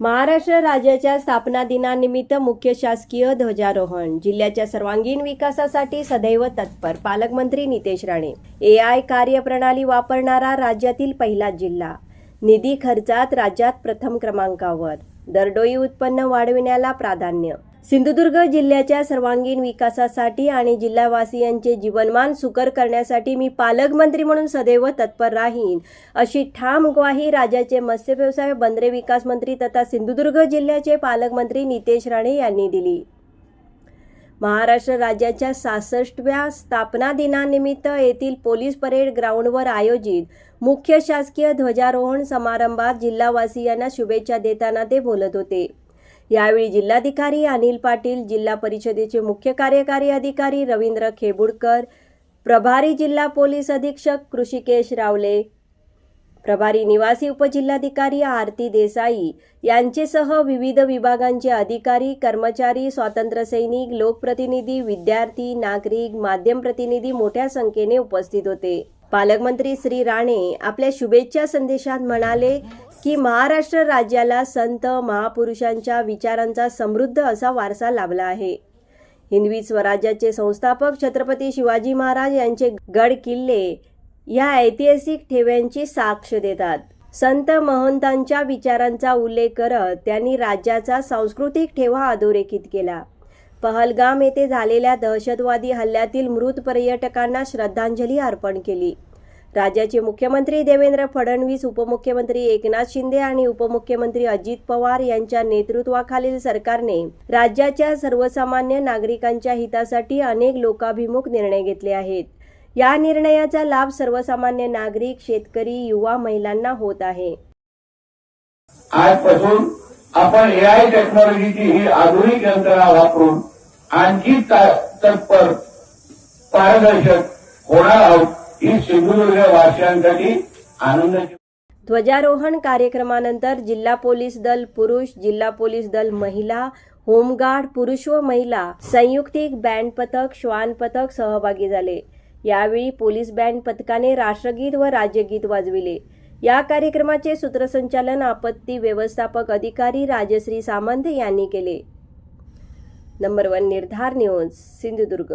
महाराष्ट्र राज्याच्या स्थापना दिनानिमित्त मुख्य शासकीय ध्वजारोहण. जिल्ह्याच्या सर्वांगीण विकासासाठी सदैव तत्पर पालकमंत्री नितेश राणे. ए आय कार्यप्रणाली वापरणारा राज्यातील पहिला जिल्हा. निधी खर्चात राज्यात प्रथम क्रमांकावर. दरडोई उत्पन्न वाढविण्याला प्राधान्य. सिंधुदुर्ग जिल्ह्याच्या सर्वांगीण विकासासाठी आणि जिल्हावासियांचे जीवनमान सुकर करण्यासाठी मी पालकमंत्री म्हणून सदैव तत्पर राहीन. अशी ठाम ग्वाही राज्याचे मत्स्य व्यवसाय बंदरे विकास मंत्री तथा सिंधुदुर्ग जिल्ह्याचे पालकमंत्री नितेश राणे यांनी दिली. महाराष्ट्र राज्याच्या सहासष्टव्या स्थापना दिनानिमित्त येथील पोलीस परेड ग्राउंडवर आयोजित मुख्य शासकीय ध्वजारोहण समारंभात जिल्हावासियांना शुभेच्छा देताना ते बोलत होते. यावेळी जिल्हाधिकारी अनिल पाटील जिल्हा परिषदेचे मुख्य कार्यकारी अधिकारी रवींद्र खेबुडकर प्रभारी जिल्हा पोलीस अधीक्षक कृषिकेश रावले प्रभारी निवासी उपजिल्हाधिकारी आरती देसाई यांचेसह विविध विभागांचे अधिकारी कर्मचारी स्वातंत्र्यसैनिक लोकप्रतिनिधी विद्यार्थी नागरिक माध्यम प्रतिनिधी मोठ्या संख्येने उपस्थित होते. पालकमंत्री श्री राणे आपल्या शुभेच्छा संदेशात म्हणाले की महाराष्ट्र राज्याला संत महापुरुषांच्या विचारांचा समृद्ध असा वारसा लाभला आहे. हिंदवी स्वराज्याचे संस्थापक छत्रपती शिवाजी महाराज यांचे गड किल्ले या ऐतिहासिक ठेव्यांची साक्ष देतात. संत महंतांच्या विचारांचा उल्लेख करत त्यांनी राज्याचा सांस्कृतिक ठेवा अधोरेखित केला. पहलगाम येथे झालेल्या दहशतवादी हल्ल्यातील मृत पर्यटकांना श्रद्धांजली अर्पण केली. राज्याचे मुख्यमंत्री देवेंद्र फडणवीस उपमुख्यमंत्री एकनाथ शिंदे आणि उपमुख्यमंत्री अजित पवार यांच्या नेतृत्वाखालील सरकारने राज्याच्या सर्वसामान्य नागरिकांच्या हितासाठी अनेक लोकाभिमुख निर्णय घेतले आहेत. या निर्णयाचा लाभ सर्वसामान्य नागरिक शेतकरी युवा महिलांना होत आहे. आजपासून आपण एआय टेक्नॉलॉजीची ही आधुनिक यंत्रणा वापरून आणखी तत्पर पारदर्शक होणार आहोत. ही सिंधुदुर्ग वासियांसाठी आनंदाची ध्वजारोहण कार्यक्रमानंतर जिल्हा पोलीस दल पुरुष जिल्हा पोलीस दल महिला होमगार्ड पुरुष व महिला संयुक्तिक बँड पथक श्वान पथक सहभागी झाले. यावेळी पोलीस बँड पथकाने राष्ट्रगीत व राज्यगीत वाजविले. या कार्यक्रमाचे सूत्रसंचालन आपत्ती व्यवस्थापक अधिकारी राजश्री सामंत यांनी केले. Number one Nirdhar news Sindhudurg.